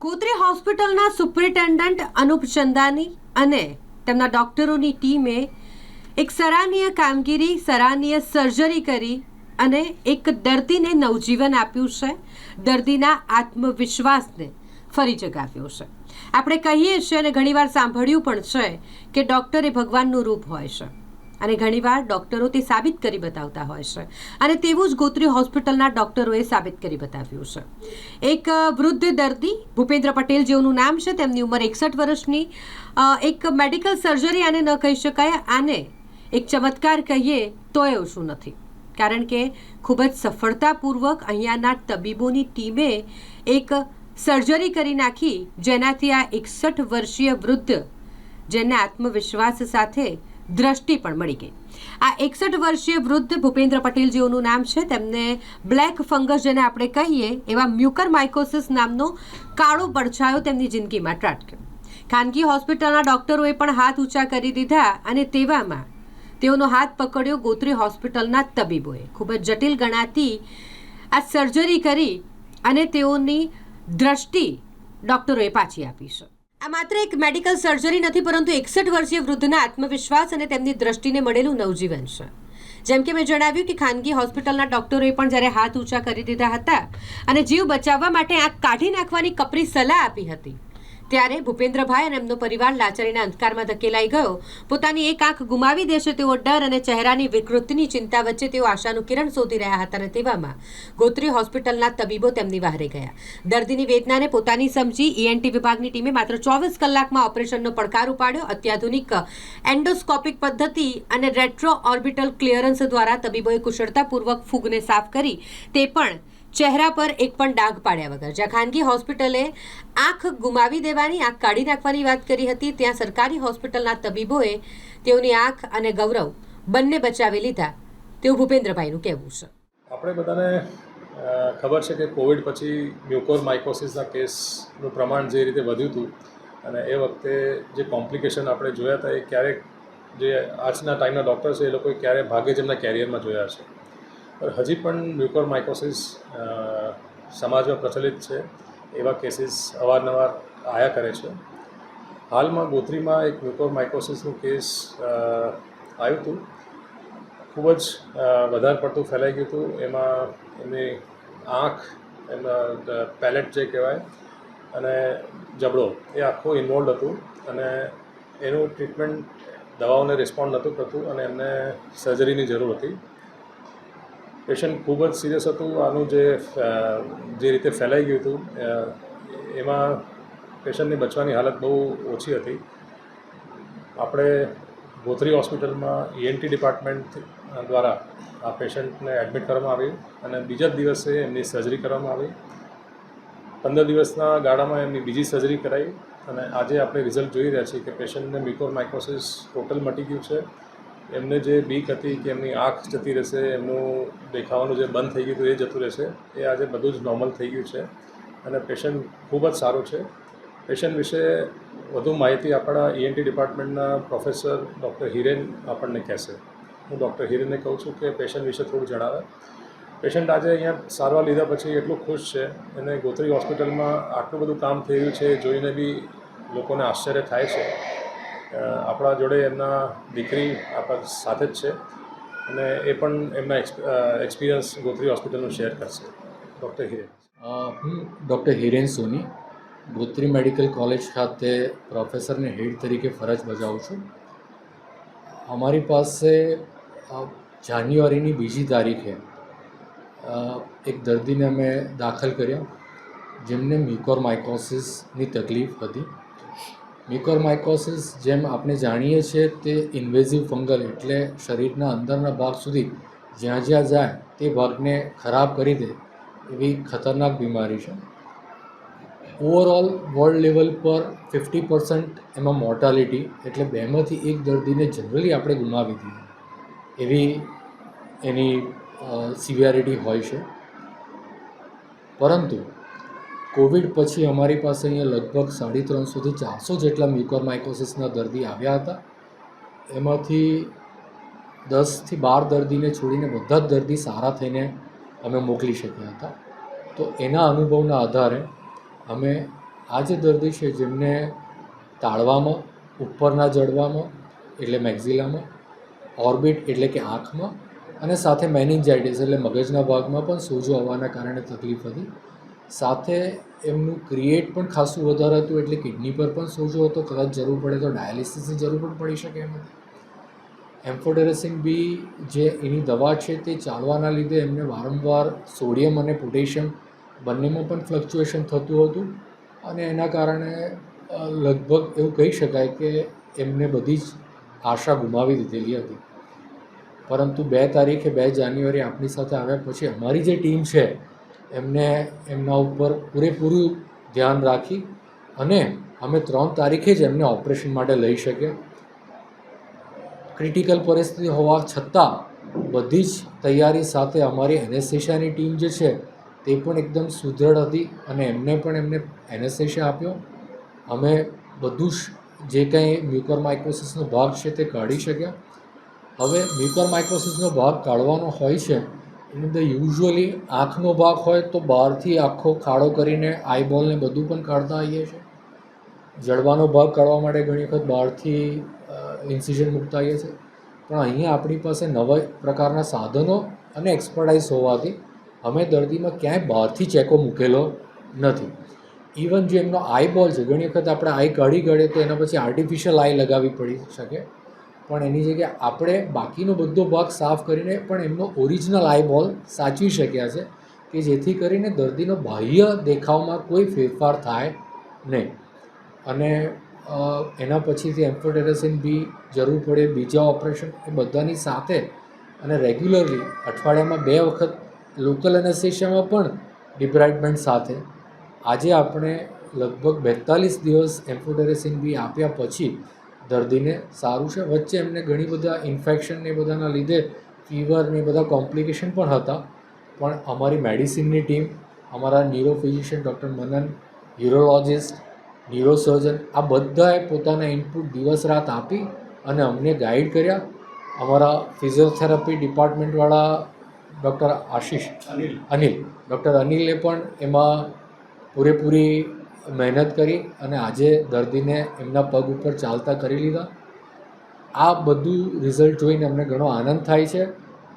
કોતરી હોસ્પિટલના સુપ્રિન્ટેન્ડન્ટ અનુપ ચંદાની અને તેમના ડોક્ટરોની ટીમે એક સરાહનીય કામગીરી, સરાહનીય સર્જરી કરી અને એક દર્દીને નવજીવન આપ્યું છે. દર્દીના આત્મવિશ્વાસને ફરી જગાવ્યો છે. આપણે કહીએ છીએ અને ઘણીવાર સાંભળ્યું પણ છે કે ડૉક્ટર એ ભગવાનનું રૂપ હોય છે. અને ઘણીવાર ડૉક્ટરો તે સાબિત કરી બતાવતા હોય છે. અને તેવું જ ગોત્રી હોસ્પિટલના ડૉક્ટરોએ સાબિત કરી બતાવ્યું છે. એક વૃદ્ધ દર્દી, ભૂપેન્દ્ર પટેલ જેઓનું નામ છે, તેમની ઉંમર એકસઠ વર્ષની એક મેડિકલ સર્જરી આને ન કહી શકાય, આને એક ચમત્કાર કહીએ તો એ ઓછું નથી. કારણ કે ખૂબ જ સફળતાપૂર્વક અહીંયાના તબીબોની ટીમે એક સર્જરી કરી નાખી, જેનાથી આ એકસઠ વર્ષીય વૃદ્ધ, જેને આત્મવિશ્વાસ સાથે દ્રષ્ટિ પણ મળી ગઈ. આ એકસઠ વર્ષીય વૃદ્ધ ભૂપેન્દ્ર પટેલ જેઓનું નામ છે. તેમને બ્લેક ફંગસ જેને આપણે કહીએ, એવા મ્યુકર માઇકોસિસ નામનો કાળો પડછાયો તેમની જિંદગીમાં ત્રાટક્યો. ખાનગી હોસ્પિટલના ડોક્ટરોએ પણ હાથ ઊંચા કરી દીધા અને તેવામાં તેઓનો હાથ પકડ્યો ગોત્રી હોસ્પિટલના તબીબોએ. ખૂબ જ જટિલ ગણાતી આ સર્જરી કરી અને તેઓની દ્રષ્ટિ ડોક્ટરોએ પાછી આપી છે. આ માત્ર એક મેડિકલ સર્જરી નથી, પરંતુ એકસઠ વર્ષીય વૃદ્ધના આત્મવિશ્વાસ અને તેમની દ્રષ્ટિને મળેલું નવજીવન છે. જેમ કે મેં જણાવ્યું કે ખાનગી હોસ્પિટલના ડોક્ટરોએ પણ જ્યારે હાથ ઊંચા કરી દીધા હતા અને જીવ બચાવવા માટે આંખ કાઢી નાખવાની કપરી સલાહ આપી હતી. ત્યારે ભૂપેન્દ્રભાઈ અને એમનો પરિવાર લાચારીના અંધકારમાં ધકેલાઈ ગયો. પોતાની એક આંખ ગુમાવી દેશે તેવો ડર અને ચહેરાની વિકૃતિની ચિંતા વચ્ચે તેઓ આશાનું કિરણ શોધી રહ્યા હતા અને તેવામાં ગોત્રી હોસ્પિટલના તબીબો તેમની વહારે ગયા. દર્દીની વેદનાને પોતાની સમજી ઈએનટી વિભાગની ટીમે માત્ર ચોવીસ કલાકમાં ઓપરેશનનો પડકાર ઉપાડ્યો. અત્યાધુનિક એન્ડોસ્કોપિક પદ્ધતિ અને રેટ્રો ઓર્બિટલ ક્લિયરન્સ દ્વારા તબીબોએ કુશળતાપૂર્વક ફૂગને સાફ કરી તે પણ ચહેરા પર એક પણ ડાઘ પાડ્યા વગર. જ્યાં ખાનગી હોસ્પિટલે આંખ ગુમાવી દેવાની, આંખ કાઢી નાખવાની વાત કરી હતી, ત્યાં સરકારી હોસ્પિટલના તબીબોએ તેઓની આંખ અને ગૌરવ બંને બચાવી લીધા. તેવું ભૂપેન્દ્રભાઈનું કહેવું છે. આપણે બધાને ખબર છે કે કોવિડ પછી મ્યુકોર માઇકોસિસના કેસનું પ્રમાણ જે રીતે વધ્યું હતું અને એ વખતે જે કોમ્પ્લિકેશન આપણે જોયા હતા, એ ક્યારેક જે આજના ટાઈમના ડૉક્ટર છે, એ લોકોએ ક્યારે ભાગે જ એમના કેરિયરમાં જોયા છે પણ હજી પણ મ્યુકોર માઇકોસિસ સમાજમાં પ્રચલિત છે એવા કેસીસ અવારનવાર આયા કરે છે. હાલમાં ગોત્રીમાં એક મ્યુકોર માઇકોસિસનું કેસ આવ્યું હતું. ખૂબ જ વધારે પડતું ફેલાઈ ગયું હતું. એમાં એમની આંખ, એમના પેલેટ જે કહેવાય, અને જબડો એ આખું ઇન્વોલ્વ હતું અને એનું ટ્રીટમેન્ટ દવાઓને રિસ્પોન્ડ નહોતું કરતું અને એમને સર્જરીની જરૂર હતી. પેશન્ટ ખૂબ જ સિરિયસ હતું. આનું જે જે રીતે ફેલાઈ ગયું હતું એમાં પેશન્ટની બચવાની હાલત બહુ ઓછી હતી. આપણે ગોત્રી હોસ્પિટલમાં ઈએનટી ડિપાર્ટમેન્ટ દ્વારા આ પેશન્ટને એડમિટ કરવામાં આવ્યું અને બીજા જ દિવસે એમની સર્જરી કરવામાં આવી. પંદર દિવસના ગાળામાં એમની બીજી સર્જરી કરાઈ અને આજે આપણે રિઝલ્ટ જોઈ રહ્યા છીએ કે પેશન્ટને મ્યુકોર માઇકોસિસ ટોટલ મટી ગયું છે. એમને જે બીક હતી કે એમની આંખ જતી રહેશે, એમનું દેખાવાનું જે બંધ થઈ ગયું હતું એ જતું રહેશે, એ આજે બધું જ નોર્મલ થઈ ગયું છે અને પેશન્ટ ખૂબ જ સારું છે. પેશન્ટ વિશે વધુ માહિતી આપણા ઈએનટી ડિપાર્ટમેન્ટના પ્રોફેસર ડૉક્ટર હિરેન આપણને કહેશે. હું ડૉક્ટર હિરેનને કહું છું કે પેશન્ટ વિશે થોડું જણાવે. પેશન્ટ આજે અહીંયા સારવાર લીધા પછી એટલું ખુશ છે અને ગોત્રી હોસ્પિટલમાં આટલું બધું કામ થઈ રહ્યું છે, જોઈને બી લોકોને આશ્ચર્ય થાય છે. આપણા જોડે એમના દીકરી આપણા સાથે જ છે અને એ પણ એમના એક્સપિરિયન્સ ગોત્રી હોસ્પિટલનું શેર કરશે. ડૉક્ટર હિરેન. હું doctor Hiren Soni, Gotri medical college ખાતે પ્રોફેસરને હેડ તરીકે ફરજ બજાવું છું. અમારી પાસે જાન્યુઆરીની બીજી તારીખે એક દર્દીને અમે દાખલ કર્યા, જેમને મ્યુકોર માઇકોસિસની તકલીફ હતી. મ્યુકોર માઇકોસિસ જેમ આપણે જાણીએ છીએ તે ઇન્વેઝિવ ફંગલ એટલે શરીરના અંદરના ભાગ સુધી જ્યાં જ્યાં જાય તે ભાગને ખરાબ કરી દે એવી ખતરનાક બીમારી છે. ઓવરઓલ વર્લ્ડ લેવલ પર ફિફ્ટી પર્સન્ટ એમાં મોર્ટાલિટી એટલે બેમાંથી એક દર્દીને જનરલી આપણે ગુમાવી દીધી એવી એની સિવિયારિટી હોય છે. પરંતુ કોવિડ પછી અમારી પાસે અહીંયા લગભગ સાડી ત્રણસોથી ચારસો જેટલા મ્યુકર માઇકોસિસના દર્દી આવ્યા હતા. એમાંથી દસથી બાર દર્દીને છોડીને બધા જ દર્દી સારા થઈને અમે મોકલી શક્યા હતા. તો એના અનુભવના આધારે અમે આ જે દર્દી છે જેમને તાળવામાં, ઉપરના જડવામાં, એટલે મેક્ઝિલામાં ઓર્બિટ એટલે કે આંખમાં અને સાથે મેનિન્જાઇટિસ એટલે મગજના ભાગમાં પણ સોજો આવવાના કારણે તકલીફ હતી. સાથે એમનું ક્રિએટ પણ ખાસું વધારે હતું એટલે કિડની પર પણ સોજો હતો. કદાચ જરૂર પડે તો ડાયાલિસિસની જરૂર પણ પડી શકે એમ. એમ્ફોટેરેસિન બી જે એની દવા છે તે ચાલવાના લીધે એમને વારંવાર સોડિયમ અને પોટેશિયમ બંનેમાં પણ ફ્લક્ચ્યુએશન થતું હતું અને એના કારણે લગભગ એવું કહી શકાય કે એમને બધી જ આશા ગુમાવી દીધેલી હતી. પરંતુ બે તારીખે બે જાન્યુઆરી આપણી સાથે આવ્યા પછી અમારી જે ટીમ છે એમને એમના ઉપર પૂરેપૂરું ધ્યાન રાખી અને અમે ત્રણ તારીખે જ એમને ઓપરેશન માટે લઈ શક્યા ક્રિટિકલ પરિસ્થિતિ હોવા છતાં બધી જ તૈયારી સાથે અમારી એનેસ્થેશિયાની ટીમ જે છે તે પણ એકદમ સુદૃઢ હતી અને એમને પણ એમને એનેસ્થેશિયા આપ્યો. અમે બધું જ જે કંઈ મ્યુકર માઇક્રોસિસનો ભાગ છે તે કાઢી શક્યા. હવે મ્યુકર માઇક્રોસિસનો ભાગ કાઢવાનો હોય છે એની અંદર યુઝ્યુઅલી આંખનો ભાગ હોય તો બહારથી આખો ખાડો કરીને આઈબોલને બધું પણ કાઢતા આવીએ છીએ. જડબાનો ભાગ કાઢવા માટે ઘણી વખત બહારથી ઇન્સિઝન મૂકતા આવીએ છીએ. પણ અહીંયા આપણી પાસે નવા પ્રકારના સાધનો અને એક્સપર્ટાઇઝ હોવાથી અમે દર્દીમાં ક્યાંય બહારથી ચેકો મૂકેલો નથી. ઇવન જે એમનો આઈબોલ છે, ઘણી વખત આપણે આઈ કાઢી કાઢીએ તો એના પછી આર્ટિફિશિયલ આઈ લગાવવી પડી શકે. પણ એની જગ્યાએ આપણે બાકીનો બધો ભાગ સાફ કરીને પણ એમનો ઓરિજિનલ આઈબોલ સાચવી શક્યા છે કે જેથી કરીને દર્દીનો બાહ્ય દેખાવમાં કોઈ ફેરફાર થાય નહીં. અને એના પછીથી એમ્ફોટેરેસિન બી જરૂર પડે, બીજા ઓપરેશન એ બધાની સાથે અને રેગ્યુલરલી અઠવાડિયામાં બે વખત લોકલ એનેસ્થેશિયામાં પણ ડિબ્રાઇટમેન્ટ સાથે. આજે આપણે લગભગ બેતાલીસ દિવસ એમ્ફોટેરેસિન બી આપ્યા પછી દર્દીને સારું છે. વચ્ચે એમને ઘણી બધા ઇન્ફેક્શન ને એ બધાના લીધે ફીવર ને એ બધા કોમ્પ્લિકેશન પણ હતા. પણ અમારી મેડિસિનની ટીમ અમારા neuro physician doctor Manan urologist neurosurgeon આ બધાએ પોતાના ઇનપુટ દિવસ રાત આપી અને અમને ગાઈડ કર્યા. અમારા ફિઝિયોથેરાપી ડિપાર્ટમેન્ટવાળા ડૉક્ટર આશીષ અનિલ. અનિલ. ડૉક્ટર અનિલે પણ એમાં પૂરેપૂરી મહેનત કરી અને આજે દર્દીને એમના પગ ઉપર ચાલતા કરી લીધા. આ બધું રિઝલ્ટ જોઈને અમને ઘણો આનંદ થાય છે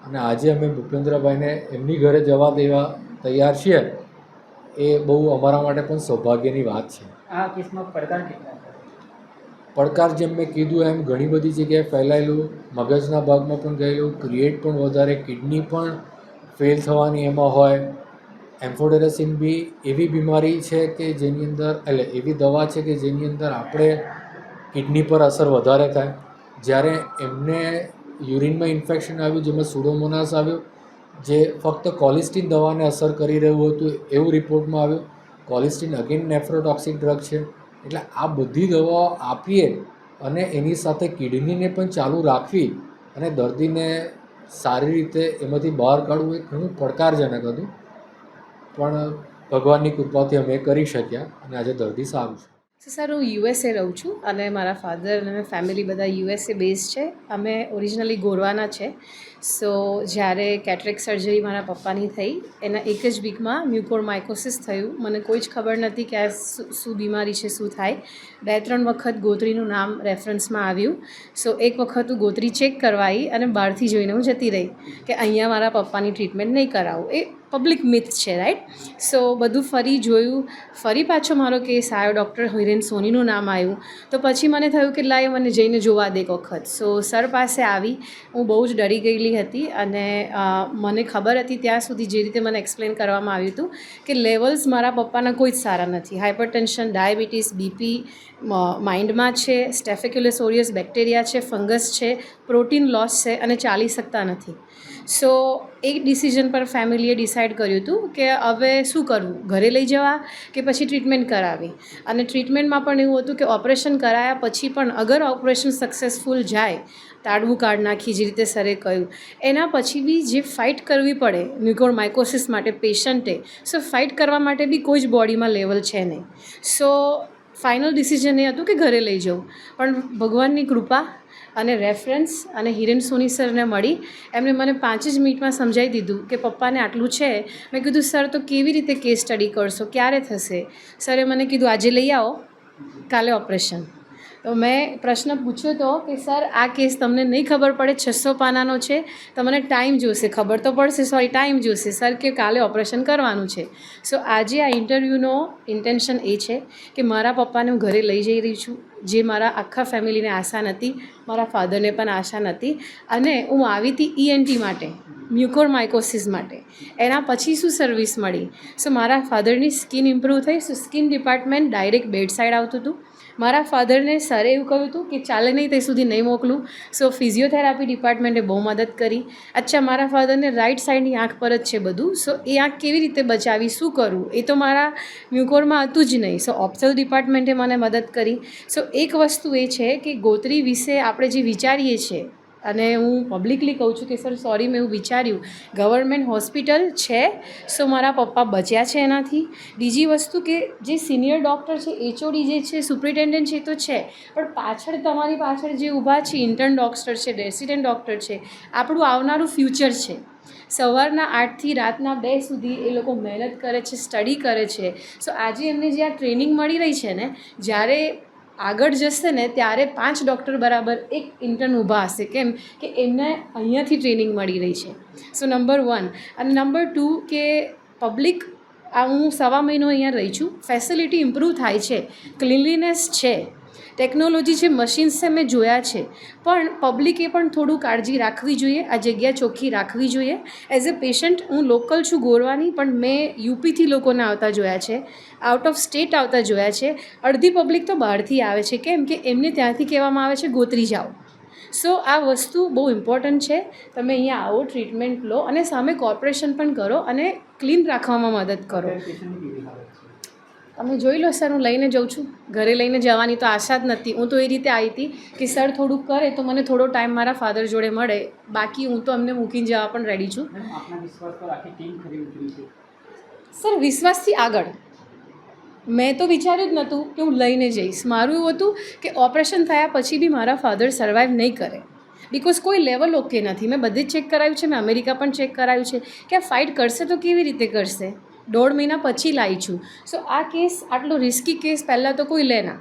અને આજે અમે ભૂપેન્દ્રભાઈને એમની ઘરે જવા દેવા તૈયાર છીએ એ બહુ અમારા માટે પણ સૌભાગ્યની વાત છે. આ કેસમાં પડકાર પડકાર જેમ મેં કીધું એમ ઘણી બધી જગ્યાએ ફેલાયેલું મગજના ભાગમાં પણ ગયેલું ક્રિએટ પણ વધારે કિડની પણ ફેલ થવાની એમાં હોય એમ્ફોડેરેસિન બી એવી બીમારી છે કે જેની અંદર, એટલે એવી દવા છે કે જેની અંદર આપણે કિડની પર અસર વધારે થાય. જ્યારે એમને યુરિનમાં ઇન્ફેક્શન આવ્યું, જેમાં સુડોમોનાસ આવ્યો, જે ફક્ત કોલિસ્ટીન દવાને અસર કરી રહ્યું હતું એવું રિપોર્ટમાં આવ્યું. કોલિસ્ટીન અગેન નેફ્રોટોક્સિક ડ્રગ છે. એટલે આ બધી દવાઓ આપીએ અને એની સાથે કિડનીને પણ ચાલુ રાખવી અને દર્દીને સારી રીતે એમાંથી બહાર કાઢવું એ ઘણું પડકારજનક હતું. પણ ભગવાનની કૃપાથી અમે કરી શક્યા અને આજે દર્દી સારું છે. સર હું યુએસએ રહું છું અને મારા ફાધર અને ફેમિલી બધા યુએસએ બેઝ છે. અમે ઓરિજિનલી ગોરવાના છે. સો જ્યારે કેટરેક સર્જરી મારા પપ્પાની થઈ, એના એક જ વીકમાં મ્યુકોર માઇકોસિસ થયું. મને કોઈ જ ખબર નથી કે આ શું બીમારી છે, શું થાય. બે ત્રણ વખત ગોત્રીનું નામ રેફરન્સમાં આવ્યું. સો એક વખત હું ગોત્રી ચેક કરવાઈ અને બહારથી જોઈને હું જતી રહી કે અહીંયા મારા પપ્પાની ટ્રીટમેન્ટ નહીં કરાવું. એ પબ્લિક મિથ છે રાઈટ સો બધું ફરી જોયું. ફરી પાછો મારો કેસ આવ્યો ડૉક્ટર હિરેન સોનીનું નામ આવ્યું. તો પછી મને થયું કે લાય, મને જઈને જોવા દે એક વખત. સો સર પાસે આવી. હું બહુ જ ડરી ગયેલી હતી અને મને ખબર હતી ત્યાં સુધી જે રીતે મને એક્સપ્લેન કરવામાં આવ્યું હતું કે લેવલ્સ મારા પપ્પાના કોઈ જ સારા નથી. હાઇપરટેન્શન ડાયાબિટીસ બીપી માઇન્ડમાં છે સ્ટેફેક્યુલસ ઓરિયસ બેક્ટેરિયા છે ફંગસ છે પ્રોટીન લોસ છે અને ચાલી શકતા નથી. સો એક ડિસિઝન પર ફેમિલીએ ડિસાઇડ કર્યું હતું કે હવે શું કરવું? ઘરે લઈ જવા કે પછી ટ્રીટમેન્ટ કરાવી? અને ટ્રીટમેન્ટમાં પણ એવું હતું કે ઓપરેશન કરાયા પછી પણ અગર ઓપરેશન સક્સેસફુલ જાય, તાડવું કાઢ નાખી જે રીતે સરે કહ્યું. એના પછી બી જે ફાઇટ કરવી પડે ન્યુકોર માઇકોસિસ માટે પેશન્ટે સો ફાઇટ કરવા માટે બી કોઈ જ બોડીમાં લેવલ છે નહીં. સો ફાઇનલ ડિસિઝન એ હતું કે ઘરે લઈ જવું. પણ ભગવાનની કૃપા અને રેફરન્સ અને હિરેન સોની સરને મળી. એમણે મને પાંચ જ મિનિટમાં સમજાવી દીધું કે પપ્પાને આટલું છે. મેં કીધું, સર, તો કેવી રીતે કેસ સ્ટડી કરશો? ક્યારે થશે? સરે મને કીધું, આજે લઈ આવો. કાલે ઓપરેશન. તો મેં પ્રશ્ન પૂછ્યો હતો કે, સર, આ કેસ તમને નહીં ખબર પડે? છસો પાનાનો છે. તમને ટાઈમ જોશે. ખબર તો પડશે. સોરી ટાઈમ જોશે. સર, કે કાલે ઓપરેશન કરવાનું છે. સો આજે આ ઇન્ટરવ્યૂનો ઇન્ટેન્શન એ છે કે, મારા પપ્પાને હું ઘરે લઈ જઈ રહી છું. જે મારા આખા ફેમિલીને આશા નથી, મારા ફાધરને પણ આશા નથી. અને હું આવી હતી ઈએનટી માટે મ્યુકોર માઇકોસિસ માટે. એના પછી શું સર્વિસ મળી? સો મારા ફાધરની સ્કિન ઇમ્પ્રૂવ થઈ. So skin department direct bedside આવતું હતું. મારા ફાધરને સરે એવું કહ્યું હતું કે ચાલે નહીં તે સુધી નહીં મોકલું. સો ફિઝિયોથેરાપી ડિપાર્ટમેન્ટે બહુ મદદ કરી. અચ્છા, મારા ફાધરને રાઈટ સાઈડની આંખ પર જ છે બધું. સો એ આંખ કેવી રીતે બચાવી? શું કરવું એ તો મારા મ્યુકોરમાં હતું જ નહીં. સો ઓપ્સલ ડિપાર્ટમેન્ટે મને મદદ કરી. સો એક વસ્તુ એ છે કે ગોત્રી વિશે આપણે જે વિચારીએ છીએ અને હું પબ્લિકલી કહું છું કે સર સોરી મેં એવું વિચાર્યું. ગવર્મેન્ટ હોસ્પિટલ છે સો મારા પપ્પા બચ્યા છે એનાથી. બીજી વસ્તુ કે, જે સિનિયર ડૉક્ટર છે એચઓડી જે છે સુપ્રિન્ટેન્ડન્ટ છે તો છે. પણ પાછળ તમારી પાછળ જે ઊભા છે ઇન્ટર્ન ડૉક્ટર છે રેસિડેન્ટ ડૉક્ટર છે, આપણું આવનારું ફ્યુચર છે. સવારના આઠથી રાતના બે સુધી એ લોકો મહેનત કરે છે સ્ટડી કરે છે. સો આજે એમને જે આ ટ્રેનિંગ મળી રહી છે ને, જ્યારે આગળ જશે ને ત્યારે પાંચ ડૉક્ટર બરાબર એક ઇન્ટર્ન ઊભા હશે. કેમ કે એમને અહીંયાથી ટ્રેનિંગ મળી રહી છે. સો નંબર વન અને નંબર ટુ કે પબ્લિક આ હું સવા મહિનો અહીંયા રહી છું. ફેસિલિટી ઇમ્પ્રૂવ થાય છે. ક્લિનલીનેસ છે. ટેકનોલોજી છે મશીન્સ છે મેં જોયા છે. પણ પબ્લિકે પણ થોડું કાળજી રાખવી જોઈએ, આ જગ્યા ચોખ્ખી રાખવી જોઈએ. એઝ અ પેશન્ટ હું લોકલ છું ગોરવાની, પણ મેં યુપીથી લોકોને આવતા જોયા છે આઉટ ઓફ સ્ટેટ આવતા જોયા છે. અડધી પબ્લિક તો બહારથી આવે છે, કેમ કે એમને ત્યાંથી કહેવામાં આવે છે, ગોતરી જાઓ. સો આ વસ્તુ બહુ ઇમ્પોર્ટન્ટ છે. તમે અહીંયા આવો ટ્રીટમેન્ટ લો અને સામે કોર્પોરેશન પણ કરો અને ક્લીન રાખવામાં મદદ કરો અત્યારે પેશન્ટની કેવી હાલત છે તમે જોઈ લો સર હું લઈને જાઉં છું. ઘરે લઈને જવાની તો આશા જ નથી. હું તો એ રીતે આવી હતી કે સર થોડુંક કરે તો મને થોડો ટાઈમ મારા ફાધર જોડે મળે. બાકી હું તો અમને મૂકીને જવા પણ રેડી છું. સર વિશ્વાસથી આગળ. મેં તો વિચાર્યું જ નહોતું કે હું લઈને જઈશ. મારું એવું હતું કે ઓપરેશન થયા પછી બી મારા ફાધર સર્વાઈવ નહીં કરે. બિકોઝ કોઈ લેવલ ઓકે નથી. મેં બધે જ ચેક કરાવ્યું છે. મેં અમેરિકા પણ ચેક કરાવ્યું છે. કે આ ફાઇટ કરશે તો કેવી રીતે કરશે? દોઢ મહિના પછી લાવી છું. સો આ કેસ આટલો રિસ્કી કેસ પહેલાં તો કોઈ લે ના.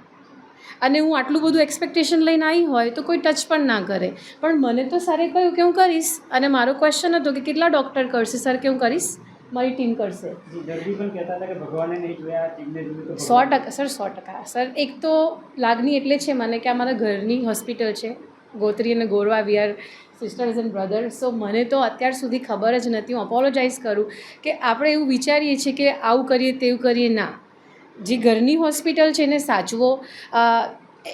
અને હું આટલું બધું એક્સપેક્ટેશન લઈને આવી હોય તો કોઈ ટચ પણ ના કરે. પણ મને તો સરે કહ્યું કે હું કરીશ. અને મારો ક્વેશ્ચન હતો કે કેટલા ડૉક્ટર કરશે? સર કે હું કરીશ? મારી ટીમ કરશે. સો ટકા સર સો ટકા. સર એક તો લાગણી એટલે છે મને કે આ મારા ઘરની હોસ્પિટલ છે. ગોત્રી અને Gorwa we are sisters and brother so મને તો અત્યાર સુધી ખબર જ નથી. હું અપોલોજાઇઝ કરું કે આપણે એવું વિચારીએ છીએ કે આવું કરીએ તેવું કરીએ. ના. જે ઘરની હોસ્પિટલ છે એને સાચવો.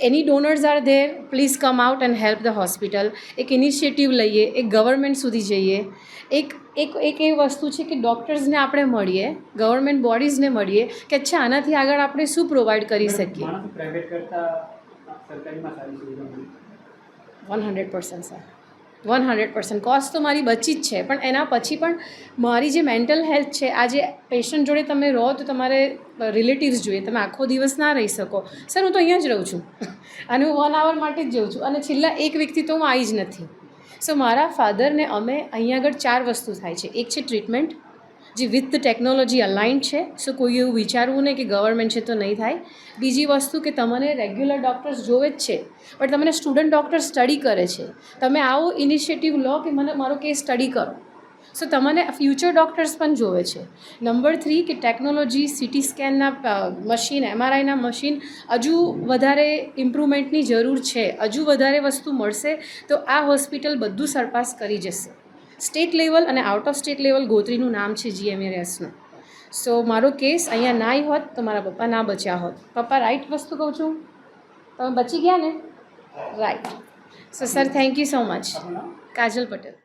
એની donors are there please come out and help the hospital એક ઇનિશિયેટિવ લઈએ એક ગવર્મેન્ટ સુધી જઈએ. એક એક એક એ વસ્તુ છે કે ડૉક્ટર્સને આપણે મળીએ ગવર્મેન્ટ બોડીઝને મળીએ કે અચ્છા આનાથી આગળ આપણે શું પ્રોવાઈડ કરી શકીએ? One hundred percent sir one hundred percent cost તો મારી બચી જ છે, પણ એના પછી પણ મારી જે મેન્ટલ હેલ્થ છે, આ જે પેશન્ટ જોડે તમે રહો તો તમારે રિલેટિવ્સ જોઈએ. તમે આખો દિવસ ના રહી શકો. સર હું તો અહીંયા જ રહું છું. અને હું વન આવર માટે જ જઉં છું. અને છેલ્લા એક વીકથી તો હું આવી જ નથી. સો મારા ફાધરને અમે અહીંયા આગળ ચાર વસ્તુ થાય છે. એક છે ટ્રીટમેન્ટ જે વિથ ટેકનોલોજી અલાઇન્ડ છે સો કોઈ એવું વિચારવું નહીં કે ગવર્મેન્ટ છે તો નહીં થાય. બીજી વસ્તુ કે તમને રેગ્યુલર ડૉક્ટર્સ જોવે જ છે, પણ તમને સ્ટુડન્ટ ડૉક્ટર સ્ટડી કરે છે. તમે આવો ઇનિશિયેટિવ લો કે મને મારો કેસ સ્ટડી કરો. સો તમને ફ્યુચર ડૉક્ટર્સ પણ જોવે છે. નંબર થ્રી કે ટેકનોલોજી સિટી સ્કેનના મશીન એમઆરઆઈના મશીન હજુ વધારે ઇમ્પ્રુવમેન્ટની જરૂર છે. હજુ વધારે વસ્તુ મળશે તો આ હોસ્પિટલ બધું સરપાસ કરી જશે. સ્ટેટ લેવલ અને આઉટ ઓફ સ્ટેટ લેવલ ગોત્રીનું નામ છે જીએમએરએસનું સો મારો કેસ અહીંયા નાઈ હોત તો મારા પપ્પા ના બચ્યા હોત. પપ્પા રાઈટ વસ્તુ કહું છું? તમે બચી ગયા ને? Right so sir thank you so much Kajal Patel.